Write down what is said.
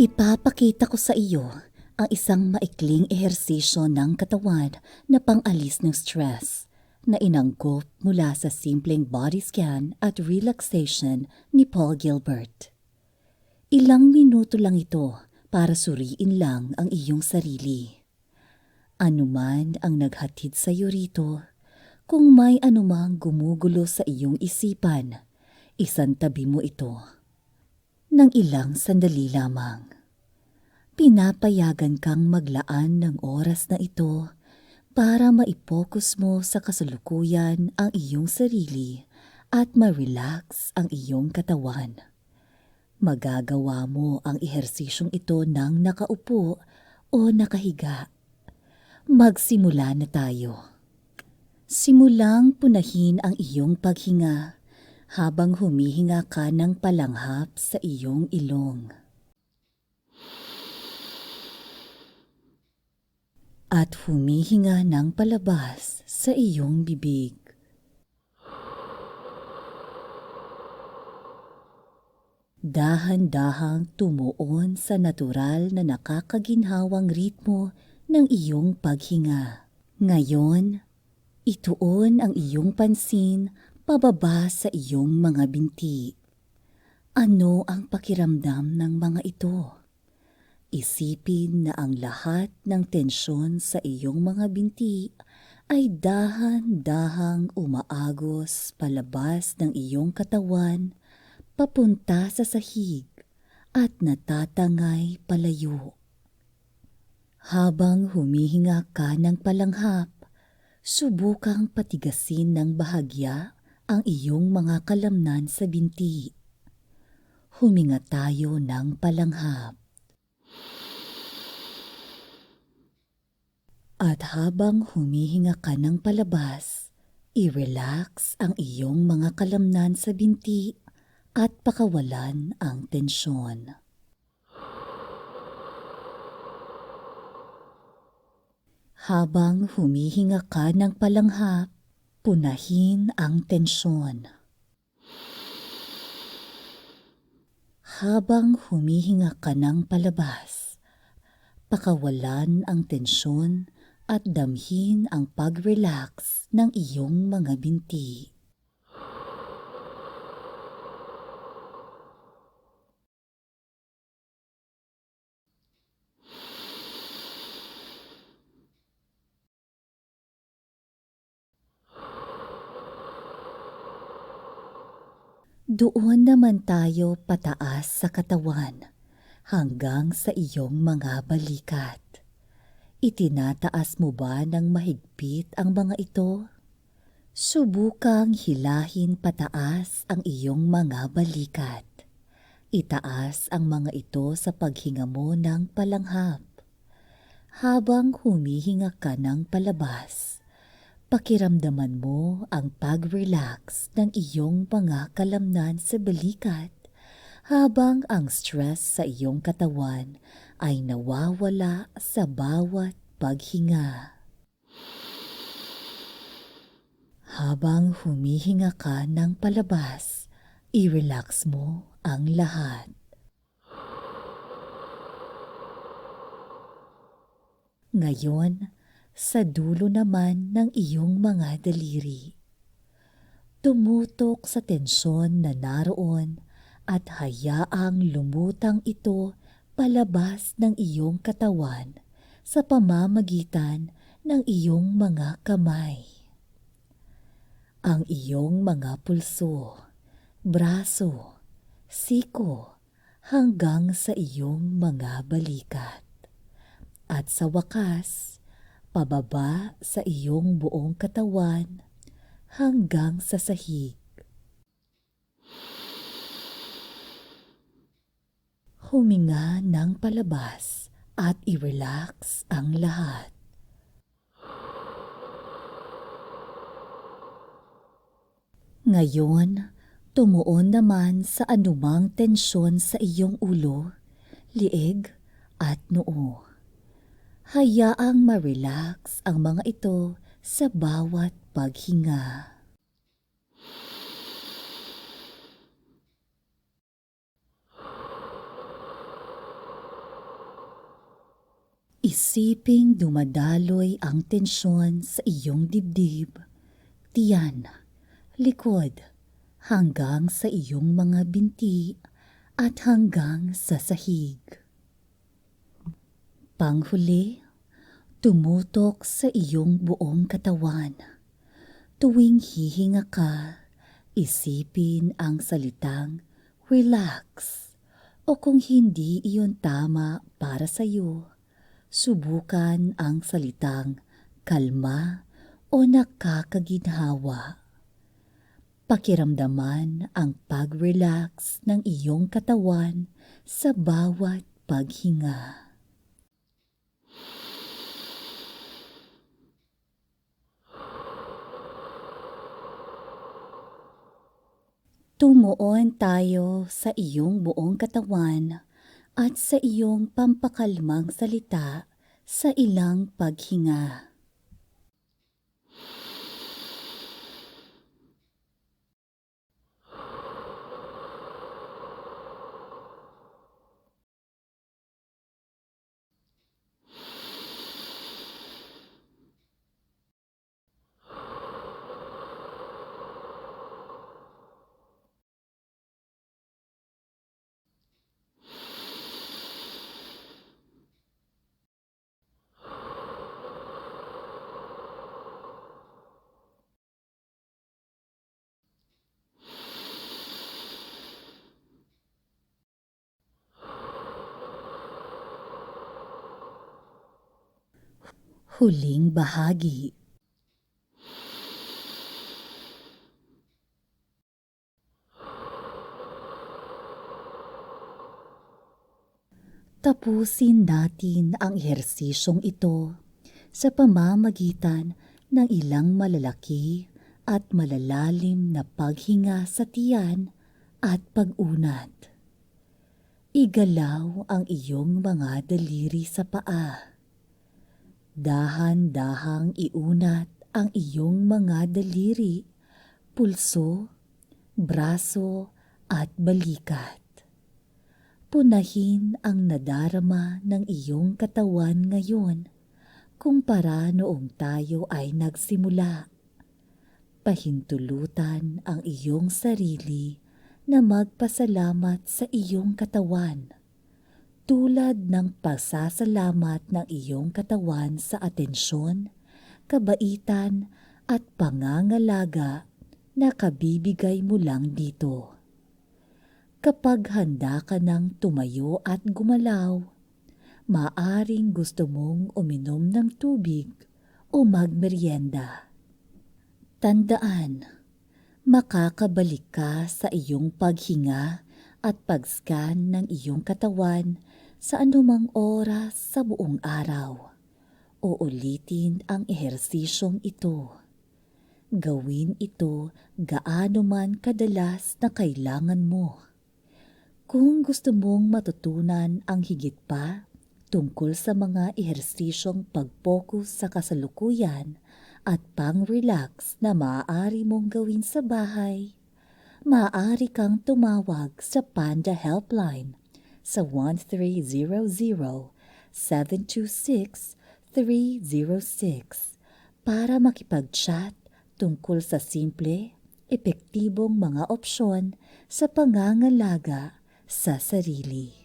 Ipapakita ko sa iyo ang isang maikling ehersisyo ng katawan na pangalis ng stress na inanggop mula sa simpleng body scan at relaxation ni Paul Gilbert. Ilang minuto lang ito para suriin lang ang iyong sarili. Anuman ang naghatid sa iyo rito, kung may anumang gumugulo sa iyong isipan, isantabi mo ito. Nang ilang sandali lamang. Pinapayagan kang maglaan ng oras na ito para maipokus mo sa kasalukuyan ang iyong sarili at ma-relax ang iyong katawan. Magagawa mo ang ehersisyong ito ng nakaupo o nakahiga. Magsimula na tayo. Simulang punahin ang iyong paghinga habang humihinga ka ng palanghap sa iyong ilong. At humihinga ng palabas sa iyong bibig. Dahan-dahang tumuon sa natural na nakakaginhawang ritmo ng iyong paghinga. Ngayon, ituon ang iyong pansin pababa sa iyong mga binti. Ano ang pakiramdam ng mga ito? Isipin na ang lahat ng tensyon sa iyong mga binti ay dahan-dahang umaagos palabas ng iyong katawan papunta sa sahig at natatangay palayo. Habang humihinga ka ng palanghap, subukang patigasin ng bahagya ang iyong mga kalamnan sa binti. Huminga tayo ng palanghap. At habang humihinga ka ng palabas, i-relax ang iyong mga kalamnan sa binti at pakawalan ang tensyon. Habang humihinga ka ng palanghap, punahin ang tensyon. Habang humihinga ka ng palabas, pakawalan ang tensyon at damhin ang pag-relax ng iyong mga binti. Doon naman tayo pataas sa katawan hanggang sa iyong mga balikat. Itinataas mo ba ng mahigpit ang mga ito? Subukang hilahin pataas ang iyong mga balikat. Itaas ang mga ito sa paghinga mo ng palanghap. Habang humihinga ka ng palabas, Pakiramdaman mo ang pag-relax ng iyong mga kalamnan sa balikat habang ang stress sa iyong katawan ay nawawala sa bawat paghinga. Habang humihinga ka ng palabas, i-relax mo ang lahat. Ngayon, sa dulo naman ng iyong mga daliri. Tumutok sa tensyon na naroon at hayaang lumutang ito palabas ng iyong katawan sa pamamagitan ng iyong mga kamay. Ang iyong mga pulso, braso, siko, hanggang sa iyong mga balikat. At sa wakas, pababa sa iyong buong katawan hanggang sa sahig. Huminga ng palabas at i-relax ang lahat. Ngayon, tumuon naman sa anumang tensyon sa iyong ulo, lieg at noo. Hayaang ma-relax ang mga ito sa bawat paghinga. Isiping dumadaloy ang tensyon sa iyong dibdib, tiyan, likod, hanggang sa iyong mga binti at hanggang sa sahig. Panghuli, tumutok sa iyong buong katawan. Tuwing hihinga ka, isipin ang salitang relax o kung hindi iyon tama para sa iyo, subukan ang salitang kalma o nakakaginhawa. Pakiramdaman ang pag-relax ng iyong katawan sa bawat paghinga. Tumuon tayo sa iyong buong katawan at sa iyong pampakalmang salita sa ilang paghinga. Huling bahagi Tapusin natin ang ehersisyong ito sa pamamagitan ng ilang malalaki at malalalim na paghinga sa tiyan at pag-unat. Igalaw ang iyong mga daliri sa paa. Dahan-dahang iunat ang iyong mga daliri, pulso, braso at balikat. Punahin ang nadarama ng iyong katawan ngayon kumpara noong tayo ay nagsimula. Pahintulutan ang iyong sarili na magpasalamat sa iyong katawan tulad ng pasasalamat ng iyong katawan sa atensyon, kabaitan at pangangalaga na kabibigay mo lang dito. Kapag handa ka ng tumayo at gumalaw, maaring gusto mong uminom ng tubig o magmeryenda. Tandaan, makakabalik ka sa iyong paghinga at pag-scan ng iyong katawan sa anumang oras sa buong araw. O ulitin ang ehersisyong ito. Gawin ito gaano man kadalas na kailangan mo. Kung gusto mong matutunan ang higit pa tungkol sa mga ehersisyong pag-focus sa kasalukuyan at pang-relax na maaari mong gawin sa bahay, maaari kang tumawag sa Panda Helpline sa 1300-726-306 para makipag-chat tungkol sa simple, epektibong mga opsyon sa pangangalaga sa sarili.